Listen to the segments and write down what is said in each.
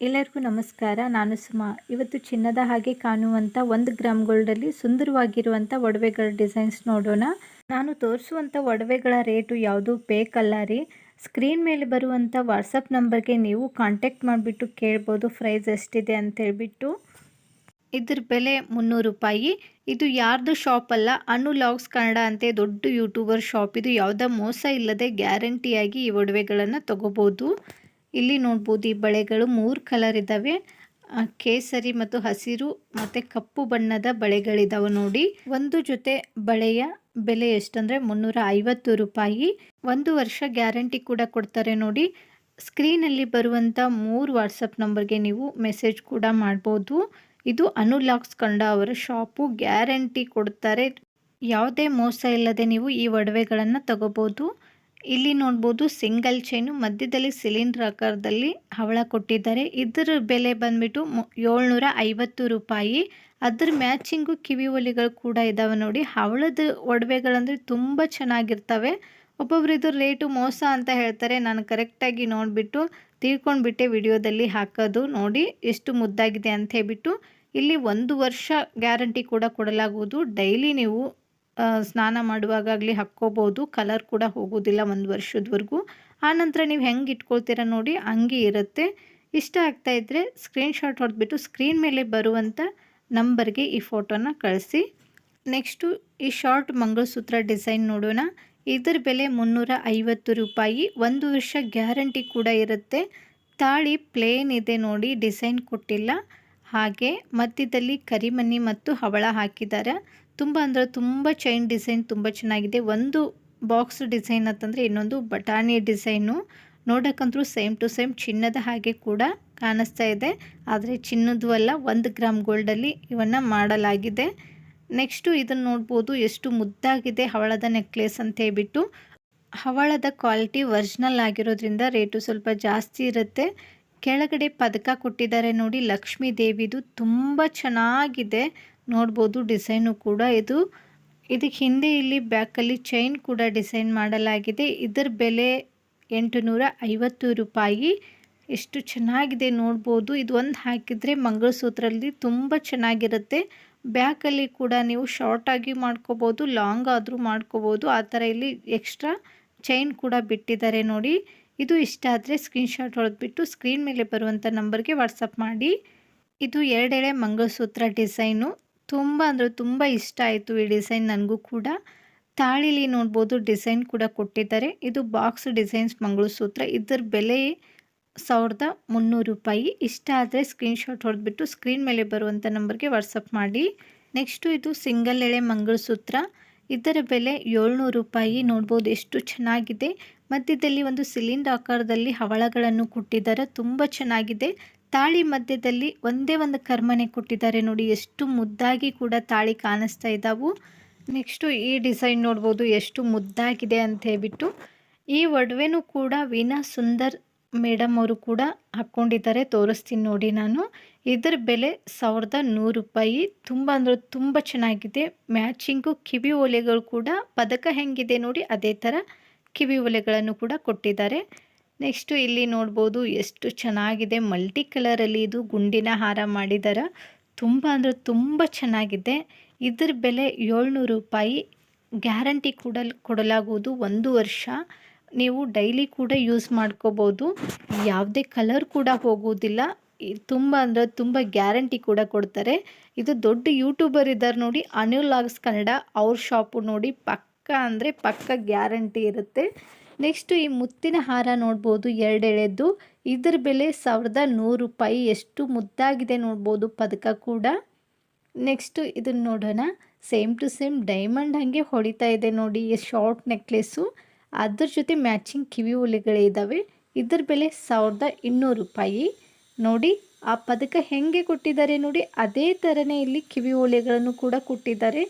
ಎಲ್ಲರಿಗೂ ನಮಸ್ಕಾರ. ನಾನು ಸುಮಾ. ಇವತ್ತು ಚಿನ್ನದ ಹಾಗೆ ಕಾಣುವಂಥ ಒಂದು ಗ್ರಾಮ್ ಗೋಲ್ಡಲ್ಲಿ ಸುಂದರವಾಗಿರುವಂಥ ಒಡವೆಗಳ ಡಿಸೈನ್ಸ್ ನೋಡೋಣ. ನಾನು ತೋರಿಸುವಂಥ ಒಡವೆಗಳ ರೇಟು ಯಾವುದು ಬೇಕಲ್ಲ ರೀ. ಸ್ಕ್ರೀನ್ ಮೇಲೆ ಬರುವಂಥ ವಾಟ್ಸಪ್ ನಂಬರ್ಗೆ ನೀವು ಕಾಂಟ್ಯಾಕ್ಟ್ ಮಾಡಿಬಿಟ್ಟು ಕೇಳ್ಬೋದು ಪ್ರೈಸ್ ಎಷ್ಟಿದೆ ಅಂತೇಳ್ಬಿಟ್ಟು. ಇದ್ರ ಬೆಲೆ ಮುನ್ನೂರು ರೂಪಾಯಿ. ಇದು ಯಾರ್ದು ಶಾಪ್ ಅಲ್ಲ ಅನು ಲಾಗ್ಸ್ ಕನ್ನಡ ಅಂತೆ ದೊಡ್ಡ ಯೂಟ್ಯೂಬರ್ ಶಾಪ್. ಇದು ಯಾವುದೇ ಮೋಸ ಇಲ್ಲದೆ ಗ್ಯಾರಂಟಿಯಾಗಿ ಈ ಒಡವೆಗಳನ್ನು ತಗೋಬೋದು. ಇಲ್ಲಿ ನೋಡ್ಬೋದು ಈ ಬಳೆಗಳು ಮೂರು ಕಲರ್ ಇದ್ದಾವೆ ಕೇಸರಿ ಮತ್ತು ಹಸಿರು ಮತ್ತು ಕಪ್ಪು ಬಣ್ಣದ ಬಳೆಗಳಿದಾವೆ ನೋಡಿ. ಒಂದು ಜೊತೆ ಬಳೆಯ ಬೆಲೆ ಎಷ್ಟಂದರೆ ಮುನ್ನೂರ ಐವತ್ತು ರೂಪಾಯಿ. ಒಂದು ವರ್ಷ ಗ್ಯಾರಂಟಿ ಕೂಡ ಕೊಡ್ತಾರೆ ನೋಡಿ. ಸ್ಕ್ರೀನಲ್ಲಿ ಬರುವಂಥ ಮೂರು ವಾಟ್ಸಪ್ ನಂಬರ್ಗೆ ನೀವು ಮೆಸೇಜ್ ಕೂಡ ಮಾಡ್ಬೋದು. ಇದು ಅನುಲಾಕ್ಸ್ ಕಂಡ ಅವರ ಶಾಪು ಗ್ಯಾರಂಟಿ ಕೊಡ್ತಾರೆ. ಯಾವುದೇ ಮೋಸ ಇಲ್ಲದೆ ನೀವು ಈ ಒಡವೆಗಳನ್ನು ತಗೋಬೋದು. ಇಲ್ಲಿ ನೋಡ್ಬೋದು ಸಿಂಗಲ್ ಚೈನು ಮಧ್ಯದಲ್ಲಿ ಸಿಲಿಂಡರ್ ಆಕಾರದಲ್ಲಿ ಹವಳ ಕೊಟ್ಟಿದ್ದಾರೆ. ಇದರ ಬೆಲೆ ಬಂದ್ಬಿಟ್ಟು ಏಳ್ನೂರ ಐವತ್ತು ರೂಪಾಯಿ. ಅದ್ರ ಮ್ಯಾಚಿಂಗು ಕಿವಿ ಒಲಿಗಳು ಕೂಡ ಇದ್ದಾವೆ ನೋಡಿ. ಹವಳದ ಒಡವೆಗಳಂದರೆ ತುಂಬ ಚೆನ್ನಾಗಿರ್ತವೆ. ಒಬ್ಬೊಬ್ರು ಇದ್ರ ರೇಟು ಮೋಸ ಅಂತ ಹೇಳ್ತಾರೆ. ನಾನು ಕರೆಕ್ಟಾಗಿ ನೋಡಿಬಿಟ್ಟು ತಿಳ್ಕೊಂಡ್ಬಿಟ್ಟೆ ವಿಡಿಯೋದಲ್ಲಿ ಹಾಕೋದು ನೋಡಿ ಎಷ್ಟು ಮುದ್ದಾಗಿದೆ ಅಂತ ಹೇಳ್ಬಿಟ್ಟು. ಇಲ್ಲಿ ಒಂದು ವರ್ಷ ಗ್ಯಾರಂಟಿ ಕೂಡ ಕೊಡಲಾಗುವುದು. ಡೈಲಿ ನೀವು ಸ್ನಾನ ಮಾಡುವಾಗಲಿ ಹಾಕ್ಕೋಬೋದು. ಕಲರ್ ಕೂಡ ಹೋಗೋದಿಲ್ಲ ಒಂದು ವರ್ಷದವರೆಗೂ. ಆನಂತರ ನೀವು ಹೆಂಗೆ ಇಟ್ಕೊಳ್ತೀರ ನೋಡಿ, ಹಂಗೆ ಇರುತ್ತೆ. ಇಷ್ಟ ಆಗ್ತಾ ಇದ್ದರೆ ಸ್ಕ್ರೀನ್ಶಾಟ್ ಹೊಡೆದ್ಬಿಟ್ಟು ಸ್ಕ್ರೀನ್ ಮೇಲೆ ಬರುವಂಥ ನಂಬರ್ಗೆ ಈ ಫೋಟೋನ ಕಳಿಸಿ. ನೆಕ್ಸ್ಟು ಈ ಶಾರ್ಟ್ ಮಂಗಳಸೂತ್ರ ಡಿಸೈನ್ ನೋಡೋಣ. ಇದರ ಬೆಲೆ ಮುನ್ನೂರ ಐವತ್ತು ರೂಪಾಯಿ. ಒಂದು ವರ್ಷ ಗ್ಯಾರಂಟಿ ಕೂಡ ಇರುತ್ತೆ. ತಾಳಿ ಪ್ಲೇನ್ ಇದೆ ನೋಡಿ ಡಿಸೈನ್ ಕೊಟ್ಟಿಲ್ಲ. ಹಾಗೆ ಮಧ್ಯದಲ್ಲಿ ಕರಿಮನಿ ಮತ್ತು ಹವಳ ಹಾಕಿದ್ದಾರೆ ತುಂಬ ಅಂದರೆ ತುಂಬ ಚೈನ್ ಡಿಸೈನ್ ತುಂಬ ಚೆನ್ನಾಗಿದೆ. ಒಂದು ಬಾಕ್ಸ್ ಡಿಸೈನ್ ಅಂತಂದರೆ ಇನ್ನೊಂದು ಬಟಾಣಿ ಡಿಸೈನು. ನೋಡೋಕ್ಕಂತೂ ಸೇಮ್ ಟು ಸೇಮ್ ಚಿನ್ನದ ಹಾಗೆ ಕೂಡ ಕಾಣಿಸ್ತಾ ಇದೆ. ಆದರೆ ಚಿನ್ನದ್ದು ಅಲ್ಲ, ಒಂದು ಗ್ರಾಮ್ ಗೋಲ್ಡಲ್ಲಿ ಇವನ್ನು ಮಾಡಲಾಗಿದೆ. ನೆಕ್ಸ್ಟು ಇದನ್ನು ನೋಡ್ಬೋದು, ಎಷ್ಟು ಮುದ್ದಾಗಿದೆ ಹವಳದ ನೆಕ್ಲೆಸ್ ಅಂತ ಹೇಳ್ಬಿಟ್ಟು. ಹವಳದ ಕ್ವಾಲಿಟಿ ಒರಿಜಿನಲ್ ಆಗಿರೋದ್ರಿಂದ ರೇಟು ಸ್ವಲ್ಪ ಜಾಸ್ತಿ ಇರುತ್ತೆ. ಕೆಳಗಡೆ ಪದಕ ಕೊಟ್ಟಿದ್ದಾರೆ ನೋಡಿ ಲಕ್ಷ್ಮೀ ದೇವಿದು ತುಂಬ ಚೆನ್ನಾಗಿದೆ. ನೋಡ್ಬೋದು, ಡಿಸೈನು ಕೂಡ ಇದು. ಇದಕ್ಕೆ ಹಿಂದೆ ಇಲ್ಲಿ ಬ್ಯಾಕಲ್ಲಿ ಚೈನ್ ಕೂಡ ಡಿಸೈನ್ ಮಾಡಲಾಗಿದೆ. ಇದರ ಬೆಲೆ ಎಂಟು ನೂರ ಐವತ್ತು ರೂಪಾಯಿ. ಎಷ್ಟು ಚೆನ್ನಾಗಿದೆ ನೋಡ್ಬೋದು. ಇದು ಒಂದು ಹಾಕಿದರೆ ಮಂಗಳಸೂತ್ರದಲ್ಲಿ ತುಂಬ ಚೆನ್ನಾಗಿರುತ್ತೆ. ಬ್ಯಾಕಲ್ಲಿ ಕೂಡ ನೀವು ಶಾರ್ಟಾಗಿ ಮಾಡ್ಕೋಬೋದು, ಲಾಂಗ್ ಆದರೂ ಮಾಡ್ಕೋಬೋದು. ಆ ಥರ ಇಲ್ಲಿ ಎಕ್ಸ್ಟ್ರಾ ಚೈನ್ ಕೂಡ ಬಿಟ್ಟಿದ್ದಾರೆ ನೋಡಿ. ಇದು ಇಷ್ಟ ಆದರೆ ಸ್ಕ್ರೀನ್ಶಾಟ್ ಹೊಡೆದ್ಬಿಟ್ಟು ಸ್ಕ್ರೀನ್ ಮೇಲೆ ಬರುವಂಥ ನಂಬರ್ಗೆ ವಾಟ್ಸಪ್ ಮಾಡಿ. ಇದು ಎರಡೆಳೆ ಮಂಗಳಸೂತ್ರ ಡಿಸೈನು. ತುಂಬ ಅಂದರೆ ತುಂಬ ಇಷ್ಟ ಆಯಿತು ಈ ಡಿಸೈನ್ ನನಗೂ ಕೂಡ. ತಾಳಿಲಿ ನೋಡ್ಬೋದು ಡಿಸೈನ್ ಕೂಡ ಕೊಟ್ಟಿದ್ದಾರೆ. ಇದು ಬಾಕ್ಸ್ ಡಿಸೈನ್ಸ್ ಮಂಗಳಸೂತ್ರ. ಇದರ ಬೆಲೆ ಸಾವಿರದ ಮುನ್ನೂರು ರೂಪಾಯಿ. ಇಷ್ಟ ಆದರೆ ಸ್ಕ್ರೀನ್ಶಾಟ್ ಹೊಡೆದ್ಬಿಟ್ಟು ಸ್ಕ್ರೀನ್ ಮೇಲೆ ಬರುವಂಥ ನಂಬರ್ಗೆ ವಾಟ್ಸಪ್ ಮಾಡಿ. ನೆಕ್ಸ್ಟು ಇದು ಸಿಂಗಲ್ ಎಳೆ ಮಂಗಳಸೂತ್ರ. ಇದರ ಬೆಲೆ ಏಳ್ನೂರು ರೂಪಾಯಿ. ನೋಡ್ಬೋದು ಎಷ್ಟು ಚೆನ್ನಾಗಿದೆ. ಮಧ್ಯದಲ್ಲಿ ಒಂದು ಸಿಲಿಂಡರ್ ಆಕಾರದಲ್ಲಿ ಹವಳಗಳನ್ನು ಕೊಟ್ಟಿದ್ದಾರೆ. ತುಂಬ ಚೆನ್ನಾಗಿದೆ. ತಾಳಿ ಮಧ್ಯದಲ್ಲಿ ಒಂದೇ ಒಂದು ಕರ್ಮನೆ ಕೊಟ್ಟಿದ್ದಾರೆ ನೋಡಿ, ಎಷ್ಟು ಮುದ್ದಾಗಿ ಕೂಡ ತಾಳಿ ಕಾಣಿಸ್ತಾ ಇದ್ದಾವು ನೆಕ್ಸ್ಟು ಈ ಡಿಸೈನ್ ನೋಡ್ಬೋದು, ಎಷ್ಟು ಮುದ್ದಾಗಿದೆ ಅಂತ ಹೇಳ್ಬಿಟ್ಟು. ಈ ಒಡವೆನೂ ಕೂಡ ವೀನಾ ಸುಂದರ್ ಮೇಡಮ್ ಅವರು ಕೂಡ ಹಾಕ್ಕೊಂಡಿದ್ದಾರೆ, ತೋರಿಸ್ತೀನಿ ನೋಡಿ ನಾನು. ಇದರ ಬೆಲೆ ಸಾವಿರದ ನೂರು ರೂಪಾಯಿ. ತುಂಬ ಅಂದರೆ ತುಂಬ ಚೆನ್ನಾಗಿದೆ. ಮ್ಯಾಚಿಂಗು ಕಿವಿ ಓಲೆಗಳು ಕೂಡ, ಪದಕ ಹೆಂಗಿದೆ ನೋಡಿ, ಅದೇ ಥರ ಕಿವಿ ಒಲೆಗಳನ್ನು ಕೂಡ ಕೊಟ್ಟಿದ್ದಾರೆ. ನೆಕ್ಸ್ಟು ಇಲ್ಲಿ ನೋಡ್ಬೋದು ಎಷ್ಟು ಚೆನ್ನಾಗಿದೆ ಮಲ್ಟಿ ಕಲರಲ್ಲಿ ಇದು ಗುಂಡಿನ ಹಾರ ಮಾಡಿದ್ದಾರೆ ತುಂಬ ಅಂದರೆ ತುಂಬ ಚೆನ್ನಾಗಿದೆ. ಇದರ ಬೆಲೆ ಏಳ್ನೂರು ರೂಪಾಯಿ. ಗ್ಯಾರಂಟಿ ಕೂಡ ಕೊಡಲಾಗುವುದು ಒಂದು ವರ್ಷ. ನೀವು ಡೈಲಿ ಕೂಡ ಯೂಸ್ ಮಾಡ್ಕೋಬೋದು. ಯಾವುದೇ ಕಲರ್ ಕೂಡ ಹೋಗುವುದಿಲ್ಲ. ತುಂಬ ಅಂದರೆ ತುಂಬ ಗ್ಯಾರಂಟಿ ಕೂಡ ಕೊಡ್ತಾರೆ. ಇದು ದೊಡ್ಡ ಯೂಟ್ಯೂಬರ್ ಇದ್ದಾರೆ ನೋಡಿ ಅನುಲಾಗ್ಸ್ ಕನ್ನಡ ಅವ್ರ ಶಾಪು ನೋಡಿ, ಪಕ್ಕ ಅಂದರೆ ಪಕ್ಕ ಗ್ಯಾರಂಟಿ ಇರುತ್ತೆ. ನೆಕ್ಸ್ಟು ಈ ಮುತ್ತಿನ ಹಾರ ನೋಡ್ಬೋದು, ಎರಡೆಳೆದು. ಇದರ ಬೆಲೆ ಸಾವಿರದ ನೂರು ರೂಪಾಯಿ. ಎಷ್ಟು ಮುದ್ದಾಗಿದೆ ನೋಡ್ಬೋದು ಪದಕ ಕೂಡ. ನೆಕ್ಸ್ಟು ಇದನ್ನು ನೋಡೋಣ. ಸೇಮ್ ಟು ಸೇಮ್ ಡೈಮಂಡ್ ಹಾಗೆ ಹೊಡಿತಾ ಇದೆ ನೋಡಿ ಶಾರ್ಟ್ ನೆಕ್ಲೆಸ್ಸು. ಅದ್ರ ಜೊತೆ ಮ್ಯಾಚಿಂಗ್ ಕಿವಿ ಇದ್ದಾವೆ ಇದರ ಬೆಲೆ ಸಾವಿರದ ಇನ್ನೂರು ರೂಪಾಯಿ. ನೋಡಿ, ಆ ಪದಕ ಹೆಂಗೆ ಕೊಟ್ಟಿದ್ದಾರೆ ನೋಡಿ, ಅದೇ ಥರನೇ ಇಲ್ಲಿ ಕಿವಿ ಓಲೆಗಳನ್ನು ಕೂಡ ಕೊಟ್ಟಿದ್ದಾರೆ.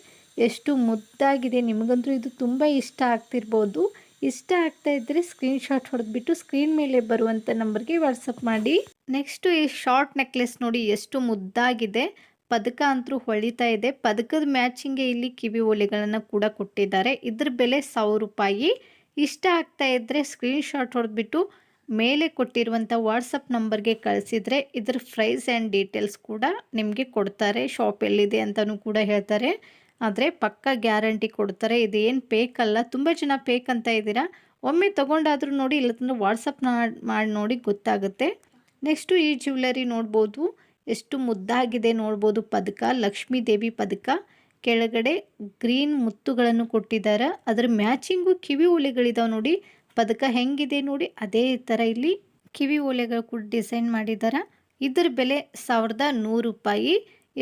ಎಷ್ಟು ಮುದ್ದಾಗಿದೆ, ನಿಮಗಂತೂ ಇದು ತುಂಬ ಇಷ್ಟ ಆಗ್ತಿರ್ಬೋದು. ಇಷ್ಟ ಆಗ್ತಾ ಇದ್ದರೆ ಸ್ಕ್ರೀನ್ಶಾಟ್ ಹೊಡೆದ್ಬಿಟ್ಟು ಸ್ಕ್ರೀನ್ ಮೇಲೆ ಬರುವಂಥ ನಂಬರ್ಗೆ ವಾಟ್ಸಪ್ ಮಾಡಿ. ನೆಕ್ಸ್ಟು ಈ ಶಾರ್ಟ್ ನೆಕ್ಲೆಸ್ ನೋಡಿ ಎಷ್ಟು ಮುದ್ದಾಗಿದೆ. ಪದಕ ಅಂತೂ ಹೊಳಿತಾ ಇದೆ. ಪದಕದ ಮ್ಯಾಚಿಂಗೆ ಇಲ್ಲಿ ಕಿವಿ ಓಲೆಗಳನ್ನು ಕೂಡ ಕೊಟ್ಟಿದ್ದಾರೆ. ಇದ್ರ ಬೆಲೆ ಸಾವಿರ ರೂಪಾಯಿ. ಇಷ್ಟ ಆಗ್ತಾ ಇದ್ದರೆ ಸ್ಕ್ರೀನ್ಶಾಟ್ ಹೊಡೆದ್ಬಿಟ್ಟು ಮೇಲೆ ಕೊಟ್ಟಿರುವಂಥ ವಾಟ್ಸಪ್ ನಂಬರ್ಗೆ ಕಳಿಸಿದರೆ ಇದರ ಪ್ರೈಸ್ ಆ್ಯಂಡ್ ಡೀಟೇಲ್ಸ್ ಕೂಡ ನಿಮಗೆ ಕೊಡ್ತಾರೆ. ಶಾಪ್ ಎಲ್ಲಿದೆ ಅಂತಲೂ ಕೂಡ ಹೇಳ್ತಾರೆ. ಆದರೆ ಪಕ್ಕ ಗ್ಯಾರಂಟಿ ಕೊಡ್ತಾರೆ, ಇದೇನು ಪೇಕ್ ಅಲ್ಲ. ತುಂಬ ಜನ ಪೇಕ್ ಅಂತ ಇದ್ದೀರಾ? ಒಮ್ಮೆ ತೊಗೊಂಡಾದರೂ ನೋಡಿ ಇಲ್ಲದಂದ್ರೆ ವಾಟ್ಸಪ್ ಮಾಡಿ ನೋಡಿ ಗೊತ್ತಾಗುತ್ತೆ. ನೆಕ್ಸ್ಟು ಈ ಜ್ಯುವೆಲರಿ ನೋಡ್ಬೋದು. ಎಷ್ಟು ಮುದ್ದಾಗಿದೆ ನೋಡ್ಬೋದು ಪದಕ. ಲಕ್ಷ್ಮೀ ದೇವಿ ಪದಕ. ಕೆಳಗಡೆ ಗ್ರೀನ್ ಮುತ್ತುಗಳನ್ನು ಕೊಟ್ಟಿದ್ದಾರೆ. ಅದರ ಮ್ಯಾಚಿಂಗು ಕಿವಿ ಓಲೆಗಳಿದಾವೆ ನೋಡಿ. ಪದಕ ಹೆಂಗಿದೆ ನೋಡಿ, ಅದೇ ಥರ ಇಲ್ಲಿ ಕಿವಿ ಓಲೆಗಳು ಕೂಡ ಡಿಸೈನ್ ಮಾಡಿದ್ದಾರೆ ಇದರ ಬೆಲೆ ಸಾವಿರದ ನೂರು ರೂಪಾಯಿ.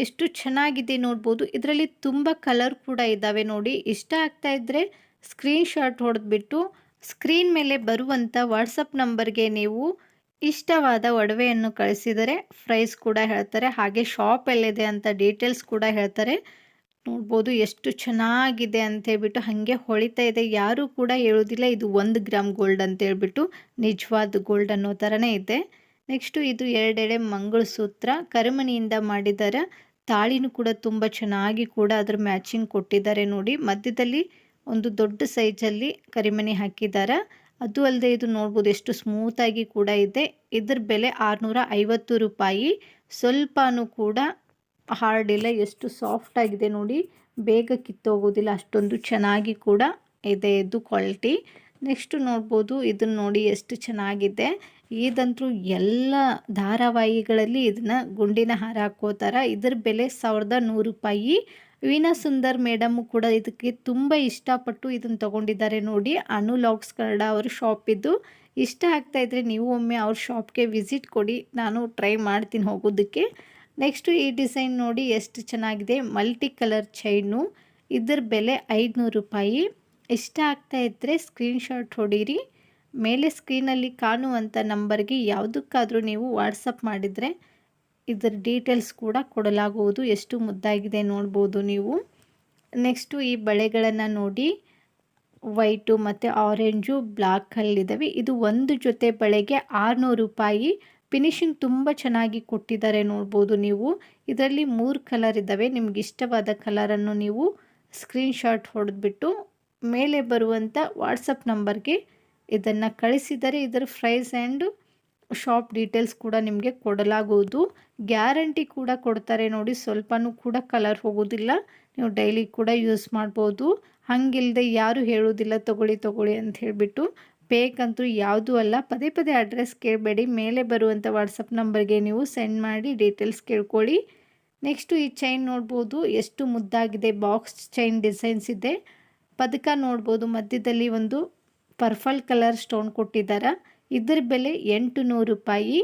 ಎಷ್ಟು ಚೆನ್ನಾಗಿದೆ ನೋಡ್ಬೋದು. ಇದರಲ್ಲಿ ತುಂಬ ಕಲರ್ ಕೂಡ ಇದ್ದಾವೆ ನೋಡಿ. ಇಷ್ಟ ಆಗ್ತಾ ಇದ್ದರೆ ಸ್ಕ್ರೀನ್ ಶಾಟ್ ಹೊಡೆದ್ಬಿಟ್ಟು ಸ್ಕ್ರೀನ್ ಮೇಲೆ ಬರುವಂಥ ವಾಟ್ಸಪ್ ನಂಬರ್ಗೆ ನೀವು ಇಷ್ಟವಾದ ಒಡವೆಯನ್ನು ಕಳಿಸಿದರೆ ಪ್ರೈಸ್ ಕೂಡ ಹೇಳ್ತಾರೆ. ಹಾಗೆ ಶಾಪ್ ಎಲ್ಲಿದೆ ಅಂತ ಡೀಟೇಲ್ಸ್ ಕೂಡ ಹೇಳ್ತಾರೆ. ನೋಡ್ಬೋದು ಎಷ್ಟು ಚೆನ್ನಾಗಿದೆ ಅಂತ ಹೇಳ್ಬಿಟ್ಟು ಹಾಗೆ ಹೊಳಿತಾ ಇದೆ. ಯಾರೂ ಕೂಡ ಹೇಳೋದಿಲ್ಲ ಇದು ಒಂದು ಗ್ರಾಮ್ ಗೋಲ್ಡ್ ಅಂತ ಹೇಳ್ಬಿಟ್ಟು ನಿಜವಾದ ಗೋಲ್ಡ್ ಅನ್ನೋ ಥರನೇ ಇದೆ. ನೆಕ್ಸ್ಟು ಇದು ಎರಡೆಡೆ ಮಂಗಳಸೂತ್ರ ಕರಿಮಣಿಯಿಂದ ಮಾಡಿದ್ದಾರೆ ತಾಳಿನೂ ಕೂಡ ತುಂಬ ಚೆನ್ನಾಗಿ ಕೂಡ ಅದ್ರ ಮ್ಯಾಚಿಂಗ್ ಕೊಟ್ಟಿದ್ದಾರೆ ನೋಡಿ. ಮಧ್ಯದಲ್ಲಿ ಒಂದು ದೊಡ್ಡ ಸೈಜಲ್ಲಿ ಕರಿಮಣಿ ಹಾಕಿದ್ದಾರೆ ಅದು ಅಲ್ಲದೆ ಇದು ನೋಡ್ಬೋದು ಎಷ್ಟು ಸ್ಮೂತಾಗಿ ಕೂಡ ಇದೆ. ಇದ್ರ ಬೆಲೆ ಆರುನೂರ ಐವತ್ತು ರೂಪಾಯಿ. ಸ್ವಲ್ಪನೂ ಕೂಡ ಹಾರ್ಡ್ ಇಲ್ಲ, ಎಷ್ಟು ಸಾಫ್ಟ್ ಆಗಿದೆ ನೋಡಿ. ಬೇಗ ಕಿತ್ತೋಗೋದಿಲ್ಲ, ಅಷ್ಟೊಂದು ಚೆನ್ನಾಗಿ ಕೂಡ ಇದೆ ಇದು ಕ್ವಾಲಿಟಿ ನೆಕ್ಸ್ಟು ನೋಡ್ಬೋದು, ಇದನ್ನು ನೋಡಿ ಎಷ್ಟು ಚೆನ್ನಾಗಿದೆ. ಇದಂತೂ ಎಲ್ಲ ಧಾರಾವಾಹಿಗಳಲ್ಲಿ ಇದನ್ನು ಗುಂಡಿನ ಹಾರ ಹಾಕೋತಾರೆ. ಇದ್ರ ಬೆಲೆ ಸಾವಿರದ ನೂರು ರೂಪಾಯಿ. ವೀನಾ ಸುಂದರ್ ಮೇಡಮ್ಮು ಕೂಡ ಇದಕ್ಕೆ ತುಂಬ ಇಷ್ಟಪಟ್ಟು ಇದನ್ನು ತಗೊಂಡಿದ್ದಾರೆ ನೋಡಿ. ಅನು ಲಾಕ್ಸ್ ಕನ್ನಡ ಅವ್ರ ಶಾಪ್ ಇದ್ದು ಇಷ್ಟ ಆಗ್ತಾ ಇದ್ರೆ ನೀವು ಒಮ್ಮೆ ಅವ್ರ ಶಾಪ್ಗೆ ವಿಸಿಟ್ ಕೊಡಿ. ನಾನು ಟ್ರೈ ಮಾಡ್ತೀನಿ ಹೋಗೋದಕ್ಕೆ. ನೆಕ್ಸ್ಟು ಈ ಡಿಸೈನ್ ನೋಡಿ ಎಷ್ಟು ಚೆನ್ನಾಗಿದೆ. Multi colour chain. ಇದ್ರ ಬೆಲೆ ಐದುನೂರು ರೂಪಾಯಿ. ಇಷ್ಟ ಆಗ್ತಾ ಇದ್ದರೆ ಸ್ಕ್ರೀನ್ಶಾಟ್ ಹೊಡೀರಿ. ಮೇಲೆ ಸ್ಕ್ರೀನಲ್ಲಿ ಕಾಣುವಂಥ ನಂಬರ್ಗೆ ಯಾವುದಕ್ಕಾದರೂ ನೀವು ವಾಟ್ಸಪ್ ಮಾಡಿದರೆ ಇದರ ಡೀಟೇಲ್ಸ್ ಕೂಡ ಕೊಡಲಾಗುವುದು. ಎಷ್ಟು ಮುದ್ದಾಗಿದೆ ನೋಡ್ಬೋದು ನೀವು. ನೆಕ್ಸ್ಟು ಈ ಬಳೆಗಳನ್ನು ನೋಡಿ. ವೈಟು ಮತ್ತು ಆರೆಂಜು ಬ್ಲ್ಯಾಕಲ್ಲಿದ್ದಾವೆ ಇದು ಒಂದು ಜೊತೆ ಬಳೆಗೆ ಆರುನೂರು ರೂಪಾಯಿ. ಫಿನಿಶಿಂಗ್ ತುಂಬ ಚೆನ್ನಾಗಿ ಕೊಟ್ಟಿದ್ದಾರೆ ನೋಡ್ಬೋದು ನೀವು. ಇದರಲ್ಲಿ ಮೂರು ಕಲರ್ ಇದ್ದಾವೆ. ನಿಮ್ಗೆ ಇಷ್ಟವಾದ ಕಲರನ್ನು ನೀವು ಸ್ಕ್ರೀನ್ಶಾಟ್ ಹೊಡೆದ್ಬಿಟ್ಟು ಮೇಲೆ ಬರುವಂಥ ವಾಟ್ಸಪ್ ನಂಬರ್ಗೆ ಇದನ್ನು ಕಳಿಸಿದರೆ ಇದರ ಪ್ರೈಸ್ ಆ್ಯಂಡ್ ಶಾಪ್ ಡೀಟೇಲ್ಸ್ ಕೂಡ ನಿಮಗೆ ಕೊಡಲಾಗುವುದು. ಗ್ಯಾರಂಟಿ ಕೂಡ ಕೊಡ್ತಾರೆ ನೋಡಿ, ಸ್ವಲ್ಪನೂ ಕೂಡ ಕಲರ್ ಹೋಗೋದಿಲ್ಲ. ನೀವು ಡೈಲಿ ಕೂಡ ಯೂಸ್ ಮಾಡ್ಬೋದು. ಹಂಗಿಲ್ಲದೆ ಯಾರು ಹೇಳೋದಿಲ್ಲ, ತೊಗೊಳ್ಳಿ ತೊಗೊಳ್ಳಿ ಅಂತ ಹೇಳಿಬಿಟ್ಟು ಬೇಕಂತೂ ಯಾವುದೂ ಅಲ್ಲ. ಪದೇ ಪದೇ ಅಡ್ರೆಸ್ ಕೇಳಬೇಡಿ. ಮೇಲೆ ಬರುವಂಥ ವಾಟ್ಸಪ್ ನಂಬರ್ಗೆ ನೀವು ಸೆಂಡ್ ಮಾಡಿ ಡೀಟೇಲ್ಸ್ ಕೇಳ್ಕೊಳ್ಳಿ. ನೆಕ್ಸ್ಟು ಈ ಚೈನ್ ನೋಡ್ಬೋದು. ಎಷ್ಟು ಮುದ್ದಾಗಿದೆ ಬಾಕ್ಸ್ ಚೈನ್ ಡಿಸೈನ್ಸ್ ಇದೆ. ಪದಕ ನೋಡ್ಬೋದು. ಮಧ್ಯದಲ್ಲಿ ಒಂದು ಪರ್ಪಲ್ ಕಲರ್ ಸ್ಟೋನ್ ಕೊಟ್ಟಿದ್ದಾರೆ ಇದರ ಬೆಲೆ ಎಂಟು ನೂರು ರೂಪಾಯಿ.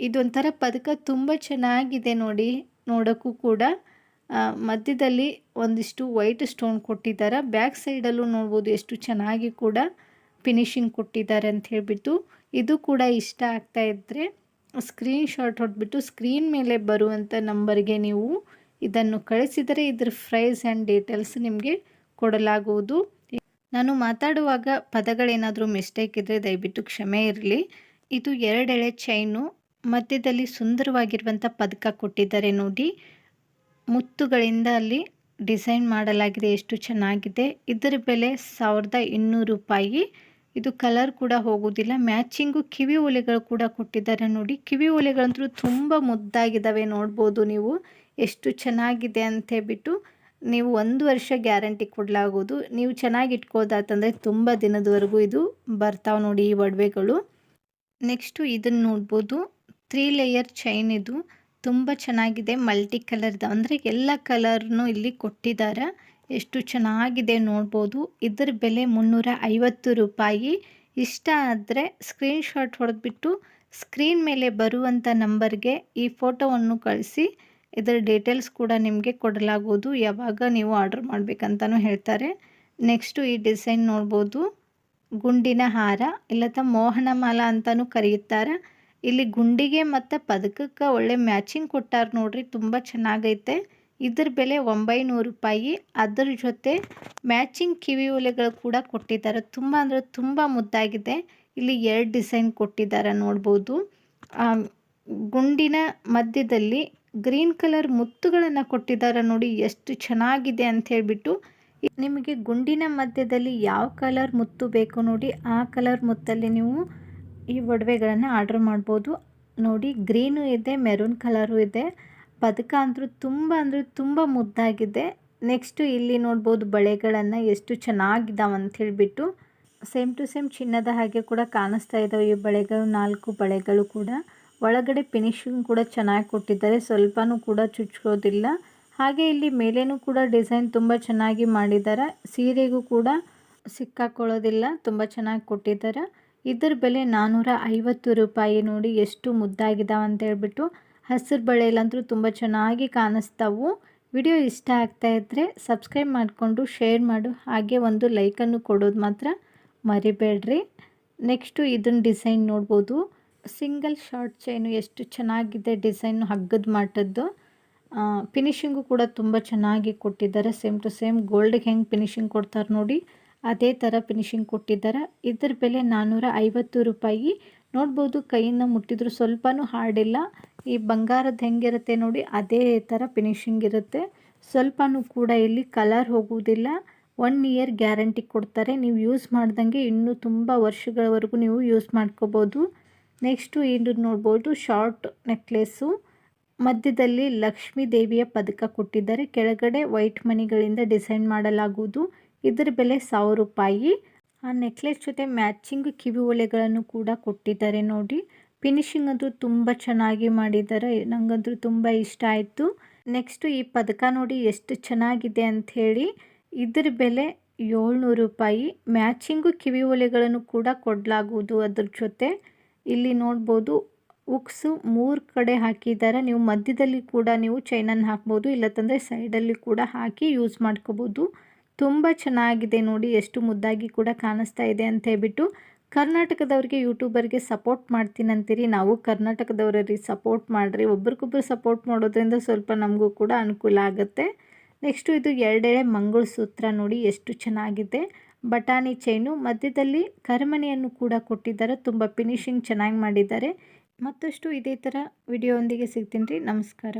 ಇದೊಂಥರ ಪದಕ ತುಂಬ ಚೆನ್ನಾಗಿದೆ ನೋಡಿ, ನೋಡೋಕ್ಕೂ ಕೂಡ. ಮಧ್ಯದಲ್ಲಿ ಒಂದಿಷ್ಟು ವೈಟ್ ಸ್ಟೋನ್ ಕೊಟ್ಟಿದ್ದಾರೆ ಬ್ಯಾಕ್ ಸೈಡಲ್ಲೂ ನೋಡ್ಬೋದು ಎಷ್ಟು ಚೆನ್ನಾಗಿ ಕೂಡ ಫಿನಿಶಿಂಗ್ ಕೊಟ್ಟಿದ್ದಾರೆ ಅಂತ ಹೇಳಿಬಿಟ್ಟು. ಇದು ಕೂಡ ಇಷ್ಟ ಆಗ್ತಾ ಇದ್ದರೆ ಸ್ಕ್ರೀನ್ ಶಾಟ್ ಹೊಡೆದ್ಬಿಟ್ಟು ಸ್ಕ್ರೀನ್ ಮೇಲೆ ಬರುವಂಥ ನಂಬರ್ಗೆ ನೀವು ಇದನ್ನು ಕಳಿಸಿದರೆ ಇದ್ರ ಪ್ರೈಸ್ ಆ್ಯಂಡ್ ಡೀಟೇಲ್ಸ್ ನಿಮಗೆ ಕೊಡಲಾಗುವುದು. ನಾನು ಮಾತಾಡುವಾಗ ಪದಗಳೇನಾದರೂ ಮಿಸ್ಟೇಕ್ ಇದ್ದರೆ ದಯವಿಟ್ಟು ಕ್ಷಮೆ ಇರಲಿ. ಇದು ಎರಡೆಳೆ ಚೈನು ಮಧ್ಯದಲ್ಲಿ ಸುಂದರವಾಗಿರುವಂಥ ಪದಕ ಕೊಟ್ಟಿದ್ದಾರೆ ನೋಡಿ. ಮುತ್ತುಗಳಿಂದ ಅಲ್ಲಿ ಡಿಸೈನ್ ಮಾಡಲಾಗಿದೆ, ಎಷ್ಟು ಚೆನ್ನಾಗಿದೆ. ಇದರ ಬೆಲೆ ಸಾವಿರದ ಇನ್ನೂರು ರೂಪಾಯಿ. ಇದು ಕಲರ್ ಕೂಡ ಹೋಗೋದಿಲ್ಲ. ಮ್ಯಾಚಿಂಗು ಕಿವಿ ಓಲೆಗಳು ಕೂಡ ಕೊಟ್ಟಿದ್ದಾರೆ ನೋಡಿ. ಕಿವಿ ಓಲೆಗಳಂತೂ ತುಂಬ ಮುದ್ದಾಗಿದ್ದಾವೆ ನೋಡ್ಬೋದು ನೀವು. ಎಷ್ಟು ಚೆನ್ನಾಗಿದೆ ಅಂತ ಹೇಳ್ಬಿಟ್ಟು ನೀವು ಒಂದು ವರ್ಷ ಗ್ಯಾರಂಟಿ ಕೊಡಲಾಗೋದು, ನೀವು ಚೆನ್ನಾಗಿ ಇಟ್ಕೋದಾತಂದರೆ ತುಂಬ ದಿನದವರೆಗೂ ಇದು ಬರ್ತಾವೆ ನೋಡಿ ಈ ಒಡವೆಗಳು. ನೆಕ್ಸ್ಟು ಇದನ್ನು ನೋಡ್ಬೋದು, ತ್ರೀ ಲೇಯರ್ ಚೈನ್ ಇದು ತುಂಬ ಚೆನ್ನಾಗಿದೆ, ಮಲ್ಟಿ ಕಲರ್ದು, ಅಂದರೆ ಎಲ್ಲ ಕಲರ್ನು ಇಲ್ಲಿ ಕೊಟ್ಟಿದ್ದಾರೆ. ಎಷ್ಟು ಚೆನ್ನಾಗಿದೆ ನೋಡ್ಬೋದು, ಇದರ ಬೆಲೆ ಮುನ್ನೂರ ಐವತ್ತು ರೂಪಾಯಿ. ಇಷ್ಟ ಆದರೆ ಸ್ಕ್ರೀನ್ಶಾಟ್ ಹೊಡೆದ್ಬಿಟ್ಟು ಸ್ಕ್ರೀನ್ ಮೇಲೆ ಬರುವಂಥ ನಂಬರ್ಗೆ ಈ ಫೋಟೋವನ್ನು ಕಳಿಸಿ. ಇದರ ಡೀಟೇಲ್ಸ್ ಕೂಡ ನಿಮಗೆ ಕೊಡಲಾಗುವುದು. ಯಾವಾಗ ನೀವು ಆರ್ಡ್ರ್ ಮಾಡಬೇಕಂತಲೂ ಹೇಳ್ತಾರೆ. ನೆಕ್ಸ್ಟು ಈ ಡಿಸೈನ್ ನೋಡ್ಬೋದು. ಗುಂಡಿನ ಹಾರ, ಇಲ್ಲತ್ತ ಮೋಹನ ಮಾಲ ಅಂತಲೂ ಕರೆಯುತ್ತಾರೆ. ಇಲ್ಲಿ ಗುಂಡಿಗೆ ಮತ್ತು ಪದಕಕ್ಕೆ ಒಳ್ಳೆ ಮ್ಯಾಚಿಂಗ್ ಕೊಟ್ಟಾರ ನೋಡ್ರಿ, ತುಂಬ ಚೆನ್ನಾಗೈತೆ. ಇದ್ರ ಬೆಲೆ ಒಂಬೈನೂರು ರೂಪಾಯಿ. ಅದರ ಜೊತೆ ಮ್ಯಾಚಿಂಗ್ ಕಿವಿ ಒಲೆಗಳು ಕೂಡ ಕೊಟ್ಟಿದ್ದಾರೆ. ತುಂಬ ಅಂದರೆ ತುಂಬ ಮುದ್ದಾಗಿದೆ. ಇಲ್ಲಿ ಎರಡು ಡಿಸೈನ್ ಕೊಟ್ಟಿದ್ದಾರೆ ನೋಡ್ಬೋದು. ಗುಂಡಿನ ಮಧ್ಯದಲ್ಲಿ ಗ್ರೀನ್ ಕಲರ್ ಮುತ್ತುಗಳನ್ನು ಕೊಟ್ಟಿದ್ದಾರೆ ನೋಡಿ ಎಷ್ಟು ಚೆನ್ನಾಗಿದೆ ಅಂತ ಹೇಳಿಬಿಟ್ಟು, ನಿಮಗೆ ಗುಂಡಿನ ಮಧ್ಯದಲ್ಲಿ ಯಾವ ಕಲರ್ ಮುತ್ತು ಬೇಕು ನೋಡಿ, ಆ ಕಲರ್ ಮುತ್ತಲ್ಲಿ ನೀವು ಈ ಒಡವೆಗಳನ್ನು ಆರ್ಡ್ರ್ ಮಾಡ್ಬೋದು. ನೋಡಿ, ಗ್ರೀನು ಇದೆ, ಮೆರೂನ್ ಕಲರು ಇದೆ. ಪದಕ ಅಂದರೂ ತುಂಬ ಅಂದರೆ ತುಂಬ ಮುದ್ದಾಗಿದೆ. ನೆಕ್ಸ್ಟು ಇಲ್ಲಿ ನೋಡ್ಬೋದು ಬಳೆಗಳನ್ನು ಎಷ್ಟು ಚೆನ್ನಾಗಿದ್ದಾವೆ ಅಂತ ಹೇಳಿಬಿಟ್ಟು ಸೇಮ್ ಟು ಸೇಮ್ ಚಿನ್ನದ ಹಾಗೆ ಕೂಡ ಕಾಣಿಸ್ತಾ ಇದ್ದಾವೆ ಈ ಬಳೆಗಳು, ನಾಲ್ಕು ಬಳೆಗಳು ಕೂಡ. ಒಳಗಡೆ ಫಿನಿಶಿಂಗ್ ಕೂಡ ಚೆನ್ನಾಗಿ ಕೊಟ್ಟಿದ್ದಾರೆ. ಸ್ವಲ್ಪನೂ ಕೂಡ ಚುಚ್ಕೋದಿಲ್ಲ. ಹಾಗೆ ಇಲ್ಲಿ ಮೇಲೇನೂ ಕೂಡ ಡಿಸೈನ್ ತುಂಬ ಚೆನ್ನಾಗಿ ಮಾಡಿದ್ದಾರೆ. ಸೀರೆಗೂ ಕೂಡ ಸಿಕ್ಕಾಕೊಳ್ಳೋದಿಲ್ಲ. ತುಂಬ ಚೆನ್ನಾಗಿ ಕೊಟ್ಟಿದ್ದಾರೆ. ಇದರ ಬೆಲೆ ನಾನ್ನೂರ ಐವತ್ತು ರೂಪಾಯಿ ನೋಡಿ ಎಷ್ಟು ಮುದ್ದಾಗಿದ್ದಾವೆ ಅಂತ ಹೇಳ್ಬಿಟ್ಟು ಹಸಿರು ಬಳೆಯಲ್ಲಂತೂ ತುಂಬ ಚೆನ್ನಾಗಿ ಕಾಣಿಸ್ತಾವು. ವಿಡಿಯೋ ಇಷ್ಟ ಆಗ್ತಾ ಇದ್ದರೆ ಸಬ್ಸ್ಕ್ರೈಬ್ ಮಾಡಿಕೊಂಡು ಶೇರ್ ಮಾಡು. ಹಾಗೆ ಒಂದು ಲೈಕನ್ನು ಕೊಡೋದು ಮಾತ್ರ ಮರಿಬೇಡ್ರಿ. ನೆಕ್ಸ್ಟು ಇದನ್ನ ಡಿಸೈನ್ ನೋಡ್ಬೋದು. ಸಿಂಗಲ್ ಶಾರ್ಟ್ ಚೈನು ಎಷ್ಟು ಚೆನ್ನಾಗಿದೆ ಡಿಸೈನು ಹಗ್ಗದ ಮಟ್ಟದ್ದು ಫಿನಿಶಿಂಗು ಕೂಡ ತುಂಬ ಚೆನ್ನಾಗಿ ಕೊಟ್ಟಿದ್ದಾರೆ. ಸೇಮ್ ಟು ಸೇಮ್ ಗೋಲ್ಡ್ಗೆ ಹೆಂಗೆ ಫಿನಿಶಿಂಗ್ ಕೊಡ್ತಾರೆ ನೋಡಿ. ಅದೇ ಥರ ಫಿನಿಶಿಂಗ್ ಕೊಟ್ಟಿದ್ದಾರೆ. ಇದ್ರ ಬೆಲೆ ನಾನ್ನೂರ ಐವತ್ತು ರೂಪಾಯಿ. ನೋಡ್ಬೋದು ಕೈಯಿಂದ ಮುಟ್ಟಿದ್ರು ಸ್ವಲ್ಪನೂ ಹಾರ್ಡಿಲ್ಲ ಈ ಬಂಗಾರದ ಹೆಂಗಿರುತ್ತೆ ನೋಡಿ, ಅದೇ ಥರ ಫಿನಿಶಿಂಗ್ ಇರುತ್ತೆ. ಸ್ವಲ್ಪನೂ ಕೂಡ ಇಲ್ಲಿ ಕಲರ್ ಹೋಗುವುದಿಲ್ಲ. ಒನ್ ಇಯರ್ ಗ್ಯಾರಂಟಿ ಕೊಡ್ತಾರೆ. ನೀವು ಯೂಸ್ ಮಾಡ್ದಂಗೆ ಇನ್ನೂ ತುಂಬ ವರ್ಷಗಳವರೆಗೂ ನೀವು ಯೂಸ್ ಮಾಡ್ಕೋಬೋದು. ನೆಕ್ಸ್ಟು ಇದು ನೋಡ್ಬೋದು, ಶಾರ್ಟ್ ನೆಕ್ಲೆಸ್ಸು. ಮಧ್ಯದಲ್ಲಿ ಲಕ್ಷ್ಮೀ ದೇವಿಯ ಪದಕ ಕೊಟ್ಟಿದ್ದಾರೆ. ಕೆಳಗಡೆ ವೈಟ್ ಮಣಿಗಳಿಂದ ಡಿಸೈನ್ ಮಾಡಲಾಗುವುದು. ಇದರ ಬೆಲೆ ಸಾವಿರ ರೂಪಾಯಿ. ಆ ನೆಕ್ಲೆಸ್ ಜೊತೆ ಮ್ಯಾಚಿಂಗ್ ಕಿವಿ ಒಲೆಗಳನ್ನು ಕೂಡ ಕೊಟ್ಟಿದ್ದಾರೆ ನೋಡಿ. ಫಿನಿಶಿಂಗ್ ಅಂತೂ ತುಂಬ ಚೆನ್ನಾಗಿ ಮಾಡಿದ್ದಾರೆ. ನನಗಂತೂ ತುಂಬ ಇಷ್ಟ ಆಯಿತು. ನೆಕ್ಸ್ಟು ಈ ಪದಕ ನೋಡಿ ಎಷ್ಟು ಚೆನ್ನಾಗಿದೆ ಅಂಥೇಳಿ ಇದರ ಬೆಲೆ ಏಳ್ನೂರು ರೂಪಾಯಿ. ಮ್ಯಾಚಿಂಗು ಕಿವಿ ಒಲೆಗಳನ್ನು ಕೂಡ ಕೊಡಲಾಗುವುದು ಅದ್ರ ಜೊತೆ. ಇಲ್ಲಿ ನೋಡ್ಬೋದು, ಉಕ್ಸು ಮೂರು ಕಡೆ ಹಾಕಿದ್ದಾರೆ. ನೀವು ಮಧ್ಯದಲ್ಲಿ ಕೂಡ ನೀವು ಚೈನನ್ನು ಹಾಕ್ಬೋದು, ಇಲ್ಲತ್ತಂದರೆ ಸೈಡಲ್ಲಿ ಕೂಡ ಹಾಕಿ ಯೂಸ್ ಮಾಡ್ಕೋಬೋದು. ತುಂಬ ಚೆನ್ನಾಗಿದೆ ನೋಡಿ, ಎಷ್ಟು ಮುದ್ದಾಗಿ ಕೂಡ ಕಾಣಿಸ್ತಾ ಇದೆ ಅಂತ ಹೇಳ್ಬಿಟ್ಟು. ಕರ್ನಾಟಕದವ್ರಿಗೆ, ಯೂಟ್ಯೂಬರ್ಗೆ ಸಪೋರ್ಟ್ ಮಾಡ್ತೀನಂತೀರಿ ನಾವು ಕರ್ನಾಟಕದವರಲ್ಲಿ ಸಪೋರ್ಟ್ ಮಾಡಿರಿ. ಒಬ್ರಿಗೊಬ್ರು ಸಪೋರ್ಟ್ ಮಾಡೋದ್ರಿಂದ ಸ್ವಲ್ಪ ನಮಗೂ ಕೂಡ ಅನುಕೂಲ ಆಗುತ್ತೆ. ನೆಕ್ಸ್ಟು ಇದು ಎರಡೆರಡು ಮಂಗಳ ಸೂತ್ರ ನೋಡಿ, ಎಷ್ಟು ಚೆನ್ನಾಗಿದೆ. ಬಟಾಣಿ ಚೈನು, ಮಧ್ಯದಲ್ಲಿ ಕರಮನೆಯನ್ನು ಕೂಡ ಕೊಟ್ಟಿದ್ದಾರೆ. ತುಂಬ ಫಿನಿಶಿಂಗ್ ಚೆನ್ನಾಗಿ ಮಾಡಿದ್ದಾರೆ. ಮತ್ತಷ್ಟು ಇದೇ ಥರ ವಿಡಿಯೋ ಒಂದಿಗೆ ಸಿಗ್ತೀನಿ ರೀ. ನಮಸ್ಕಾರ.